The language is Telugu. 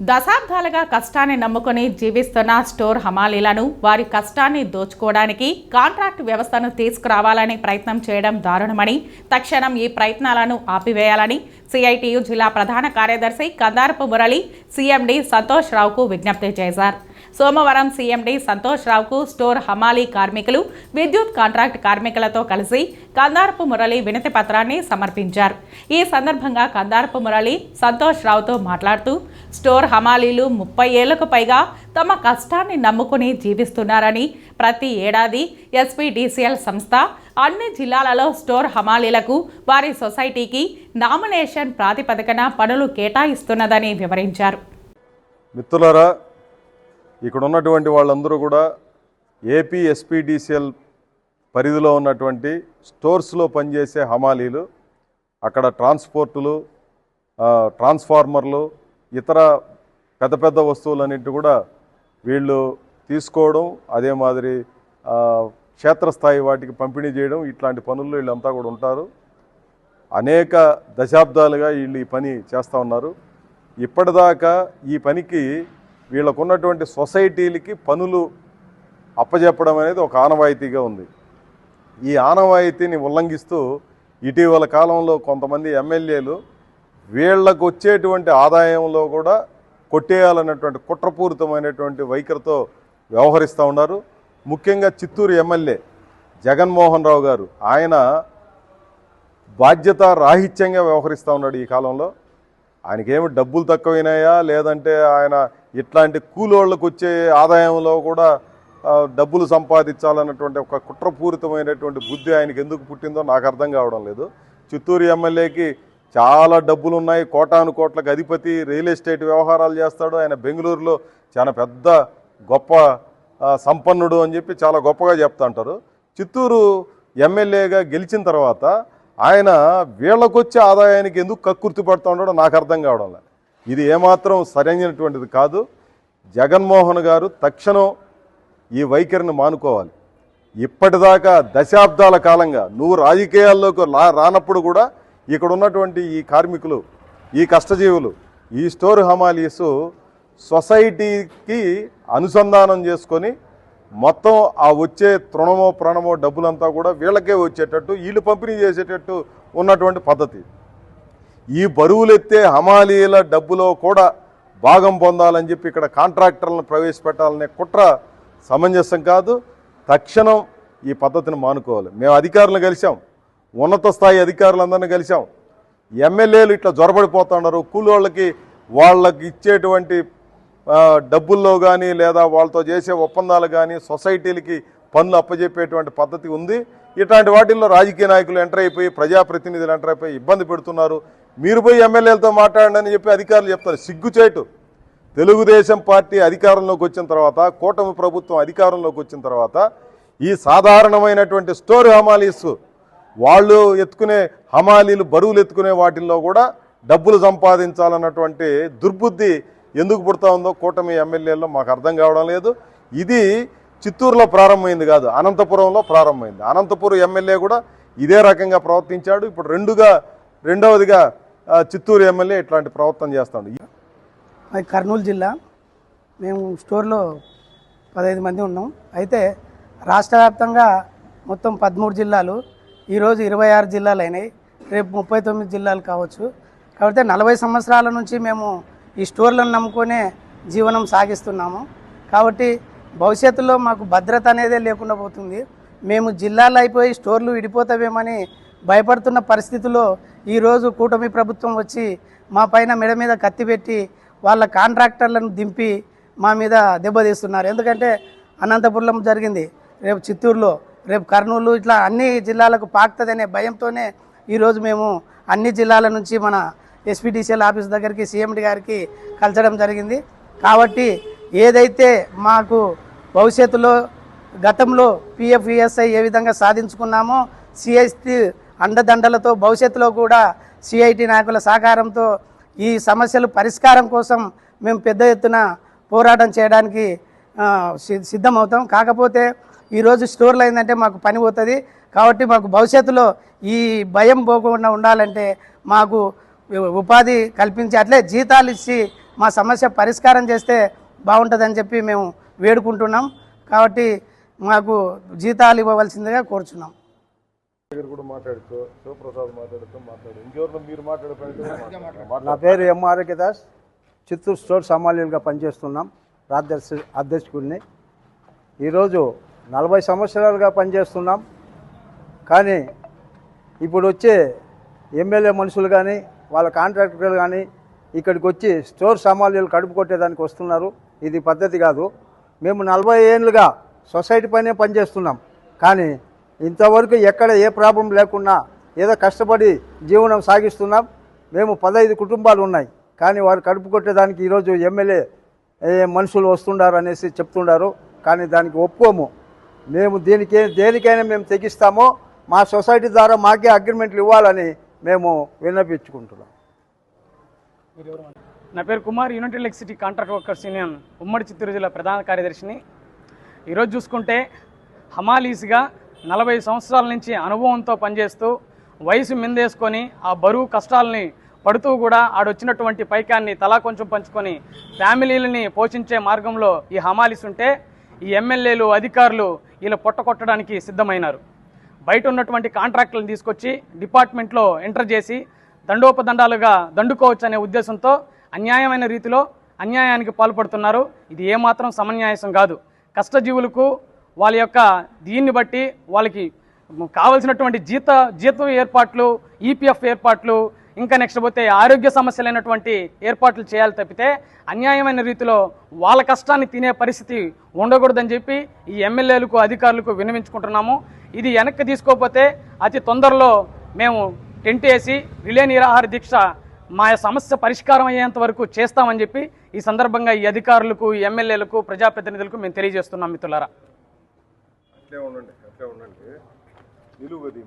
దశాబ్దాలుగా కష్టాన్ని నమ్ముకొని జీవిస్తున్న స్టోర్ హమాలీలను వారి కష్టాన్ని దోచుకోవడానికి కాంట్రాక్ట్ వ్యవస్థను తీసుకురావాలని ప్రయత్నం చేయడం దారుణమని తక్షణం ఈ ప్రయత్నాలను ఆపివేయాలని సిఐటియు జిల్లా ప్రధాన కార్యదర్శి కందారపు మురళి సీఎండి సంతోష్ రావుకు విజ్ఞప్తి చేశారు. సోమవారం సీఎండి సంతోష్ రావుకు స్టోర్ హమాలీ కార్మికులు విద్యుత్ కాంట్రాక్ట్ కార్మికులతో కలిసి కందారపు మురళి వినతి పత్రాన్ని సమర్పించారు. ఈ సందర్భంగా కందారపు మురళి సంతోష్ రావుతో మాట్లాడుతూ స్టోర్ హమాలీలు ముప్పై ఏళ్ళకు పైగా తమ కష్టాన్ని నమ్ముకుని జీవిస్తున్నారని ప్రతి ఏడాది ఎస్పీడీసీఎల్ సంస్థ అన్ని జిల్లాలలో స్టోర్ హమాలీలకు వారి సొసైటీకి నామినేషన్ ప్రాతిపదికన పనులు కేటాయిస్తున్నదని వివరించారు. మిత్రులారా ఇక్కడ ఉన్నటువంటి వాళ్ళందరూ కూడా ఏపీ ఎస్పీడీసీఎల్ పరిధిలో ఉన్నటువంటి స్టోర్స్లో పనిచేసే హమాలీలు అక్కడ ట్రాన్స్పోర్టులు ట్రాన్స్ఫార్మర్లు ఇతర పెద్ద పెద్ద వస్తువులన్నింటి కూడా వీళ్ళు తీసుకోవడం అదే మాదిరి క్షేత్రస్థాయి వాటికి పంపిణీ చేయడం ఇట్లాంటి పనుల్లో వీళ్ళంతా కూడా ఉంటారు. అనేక దశాబ్దాలుగా వీళ్ళు ఈ పని చేస్తూ ఉన్నారు. ఇప్పటిదాకా ఈ పనికి వీళ్ళకున్నటువంటి సొసైటీలకి పనులు అప్పజెప్పడం అనేది ఒక ఆనవాయితీగా ఉంది. ఈ ఆనవాయితీని ఉల్లంఘిస్తూ ఇటీవల కాలంలో కొంతమంది ఎమ్మెల్యేలు వీళ్ళకు వచ్చేటువంటి ఆదాయంలో కూడా కొట్టేయాలన్నటువంటి కుట్రపూరితమైనటువంటి వైఖరితో వ్యవహరిస్తూ ఉన్నారు. ముఖ్యంగా చిత్తూరు ఎమ్మెల్యే జగన్మోహన్ రావు గారు ఆయన బాధ్యత రాహిత్యంగా వ్యవహరిస్తూ ఉన్నాడు ఈ కాలంలో. ఆయనకేమి డబ్బులు తక్కువైనాయా? లేదంటే ఆయన ఇట్లాంటి కూలోళ్ళకు వచ్చే ఆదాయంలో కూడా డబ్బులు సంపాదించాలన్నటువంటి ఒక కుట్రపూరితమైనటువంటి బుద్ధి ఆయనకి ఎందుకు పుట్టిందో నాకు అర్థం కావడం లేదు. చిత్తూరు ఎమ్మెల్యేకి చాలా డబ్బులు ఉన్నాయి కోటాను కోట్లకు అధిపతి రియల్ ఎస్టేట్ వ్యవహారాలు చేస్తాడు. ఆయన బెంగళూరులో చాలా పెద్ద గొప్ప సంపన్నుడు అని చెప్పి చాలా గొప్పగా చెప్తా అంటారు చిత్తూరు ఎమ్మెల్యేగా గెలిచిన తర్వాత ఆయన వీళ్ళకొచ్చే ఆదాయానికి ఎందుకు కక్కుర్తి పడుతూ ఉన్నాడో నాకు అర్థం కావడం లేదు. ఇది ఏమాత్రం సరైనటువంటిది కాదు. జగన్మోహన్ గారు తక్షణం ఈ వైఖరిని మానుకోవాలి. ఇప్పటిదాకా దశాబ్దాల కాలంగా నువ్వు రాజకీయాల్లోకి లా రానప్పుడు కూడా ఇక్కడ ఉన్నటువంటి ఈ కార్మికులు ఈ కష్టజీవులు ఈ స్టోర్ హమాలీసు సొసైటీకి అనుసంధానం చేసుకొని మొత్తం ఆ వచ్చే తృణమో ప్రాణమో డబ్బులంతా కూడా వీళ్ళకే వచ్చేటట్టు వీళ్ళు పంపిణీ చేసేటట్టు ఉన్నటువంటి పద్ధతి. ఈ బరువులెత్తే హమాలీల డబ్బులో కూడా భాగం పొందాలని చెప్పి ఇక్కడ కాంట్రాక్టర్లను ప్రవేశపెట్టాలనే కుట్ర సమంజసం కాదు. తక్షణం ఈ పద్ధతిని మానుకోవాలి. మేము అధికారులను కలిసాం ఉన్నత స్థాయి అధికారులందరినీ కలిసాం ఎమ్మెల్యేలు ఇట్లా జొరబడిపోతున్నారు. కూలోళ్ళకి వాళ్ళకి ఇచ్చేటువంటి డబ్బుల్లో కానీ లేదా వాళ్ళతో చేసే ఒప్పందాలు కానీ సొసైటీలకి పనులు అప్పజెప్పేటువంటి పద్ధతి ఉంది. ఇట్లాంటి వాటిల్లో రాజకీయ నాయకులు ఎంటర్ అయిపోయి ప్రజాప్రతినిధులు ఎంటర్ అయిపోయి ఇబ్బంది పెడుతున్నారు. మీరు పోయి ఎమ్మెల్యేలతో మాట్లాడండి అని చెప్పి అధికారులు చెప్తారు. సిగ్గుచేటు తెలుగుదేశం పార్టీ అధికారంలోకి వచ్చిన తర్వాత కూటమి ప్రభుత్వం అధికారంలోకి వచ్చిన తర్వాత ఈ సాధారణమైనటువంటి స్టోర్ హమాలీస్ వాళ్ళు ఎత్తుకునే హమాలీలు బరువులు ఎత్తుకునే వాటిల్లో కూడా డబ్బులు సంపాదించాలన్నటువంటి దుర్బుద్ధి ఎందుకు పుడతా ఉందో కూటమి ఎమ్మెల్యేల్లో మాకు అర్థం కావడం లేదు. ఇది చిత్తూరులో ప్రారంభమైంది కాదు అనంతపురంలో ప్రారంభమైంది. అనంతపురం ఎమ్మెల్యే కూడా ఇదే రకంగా ప్రవర్తించాడు. ఇప్పుడు రెండుగా రెండవదిగా చిత్తూరు ఎమ్మెల్యే ఇట్లాంటి ప్రవర్తన చేస్తాడు. అది కర్నూలు జిల్లా. మేము స్టోర్లో పదహైదు మంది ఉన్నాం. అయితే రాష్ట్ర వ్యాప్తంగా మొత్తం పదమూడు జిల్లాలు ఈరోజు ఇరవై ఆరు జిల్లాలు అయినాయి. రేపు ముప్పై తొమ్మిది జిల్లాలు కావచ్చు. కాబట్టి నలభై సంవత్సరాల నుంచి మేము ఈ స్టోర్లను నమ్ముకునే జీవనం సాగిస్తున్నాము. కాబట్టి భవిష్యత్తులో మాకు భద్రత అనేదే లేకుండా పోతుంది. మేము జిల్లాలు అయిపోయి స్టోర్లు విడిపోతావేమని భయపడుతున్న పరిస్థితుల్లో ఈరోజు కూటమి ప్రభుత్వం వచ్చి మా పైన మెడ మీద కత్తి పెట్టి వాళ్ళ కాంట్రాక్టర్లను దింపి మా మీద దెబ్బతీస్తున్నారు. ఎందుకంటే అనంతపురం జరిగింది. రేపు చిత్తూరులో రేపు కర్నూలు ఇట్లా అన్ని జిల్లాలకు పాకుతుందనే భయంతోనే ఈరోజు మేము అన్ని జిల్లాల నుంచి మన ఎస్పీడీసీఎల్ ఆఫీస్ దగ్గరికి సీఎండి గారికి కలచడం జరిగింది. కాబట్టి ఏదైతే మాకు భవిష్యత్తులో గతంలో పిఎఫ్ ఈఎస్ఐ ఏ విధంగా సాధించుకున్నామో సిఎస్టి అండదండలతో భవిష్యత్తులో కూడా సిఐటి నాయకుల సహకారంతో ఈ సమస్యలు పరిష్కారం కోసం మేము పెద్ద ఎత్తున పోరాటం చేయడానికి సిద్ధమవుతాం. కాకపోతే ఈరోజు స్టోర్లు అయిందంటే మాకు పని పోతుంది. కాబట్టి మాకు భవిష్యత్తులో ఈ భయం పోకుండా ఉండాలంటే మాకు ఉపాధి కల్పించి అట్లే జీతాలు ఇచ్చి మా సమస్య పరిష్కారం చేస్తే బాగుంటుందని చెప్పి మేము వేడుకుంటున్నాం. కాబట్టి మాకు జీతాలు ఇవ్వవలసిందిగా కోరుచున్నాం. దగ్గర కూడా మాట్లాడుతూ శివప్రసాద్ మాట్లాడుతూ మాట్లాడు. ఇంకెవరిలో మీరు మాట్లాడే. నా పేరు ఎం ఆరోగ్యదాస్. చిత్తూరు స్టోర్ సామాన్యులుగా పనిచేస్తున్నాం. రాజ్యదర్శి అధ్యక్షుడిని. ఈరోజు నలభై సంవత్సరాలుగా పనిచేస్తున్నాం. కానీ ఇప్పుడు వచ్చే ఎమ్మెల్యే మనుషులు కానీ వాళ్ళ కాంట్రాక్టర్లు కానీ ఇక్కడికి వచ్చి స్టోర్ సామాన్యులు కడుపు కొట్టేదానికి వస్తున్నారు. ఇది పద్ధతి కాదు. మేము నలభై ఏళ్ళుగా సొసైటీ పైనే పనిచేస్తున్నాం. కానీ ఇంతవరకు ఎక్కడ ఏ ప్రాబ్లం లేకుండా ఏదో కష్టపడి జీవనం సాగిస్తున్నాం. మేము పదహైదు కుటుంబాలు ఉన్నాయి. కానీ వారు కడుపు కొట్టేదానికి ఈరోజు ఎమ్మెల్యే మనుషులు వస్తుండారు అనేసి చెప్తుండారు. కానీ దానికి ఒప్పుకోము. మేము దీనికి దేనికైనా మేము తెగిస్తామో మా సొసైటీ ద్వారా మాకే అగ్రిమెంట్లు ఇవ్వాలని మేము విన్నపించుకుంటున్నాం. నా పేరు Kumar unity electricity contract workers union ఉమ్మడి చిత్తూరు జిల్లా ప్రధాన కార్యదర్శిని. ఈరోజు చూసుకుంటే హమాలీస్గా నలభై సంవత్సరాల నుంచి అనుభవంతో పనిచేస్తూ వయసు మిందేసుకొని ఆ బరువు కష్టాలని పడుతూ కూడా ఆడొచ్చినటువంటి పైకాన్ని తలా కొంచెం పంచుకొని ఫ్యామిలీలని పోషించే మార్గంలో ఈ హమాలీస్ ఉంటే ఈ ఎమ్మెల్యేలు అధికారులు వీళ్ళు పొట్టకొట్టడానికి సిద్ధమైనారు. బయట ఉన్నటువంటి కాంట్రాక్టులను తీసుకొచ్చి డిపార్ట్మెంట్లో ఎంటర్ చేసి దండోపదండాలుగా దండుకోవచ్చు అనే ఉద్దేశంతో అన్యాయమైన రీతిలో అన్యాయానికి పాల్పడుతున్నారు. ఇది ఏమాత్రం సమన్యాయసం కాదు. కష్టజీవులకు వాళ్ళ యొక్క దీన్ని బట్టి వాళ్ళకి కావలసినటువంటి జీత జీతం ఏర్పాట్లు ఈపీఎఫ్ ఏర్పాట్లు ఇంకా నెక్స్ట్ పోతే ఆరోగ్య సమస్యలైనటువంటి ఏర్పాట్లు చేయాలి తప్పితే అన్యాయమైన రీతిలో వాళ్ళ కష్టాన్ని తినే పరిస్థితి ఉండకూడదని చెప్పి ఈ ఎమ్మెల్యేలకు అధికారులకు విన్నవించుకుంటున్నాము. ఇది వెనక్కి తీసుకోకపోతే అతి తొందరలో మేము టెంట్ వేసి రిలే నిరాహార దీక్ష మా సమస్య పరిష్కారం అయ్యేంత వరకు చేస్తామని చెప్పి ఈ సందర్భంగా ఈ అధికారులకు ఈ ఎమ్మెల్యేలకు ప్రజాప్రతినిధులకు మేము తెలియజేస్తున్నాం మిత్రులారా. అట్లే ఉండండి అట్లే ఉండండి. నిలువది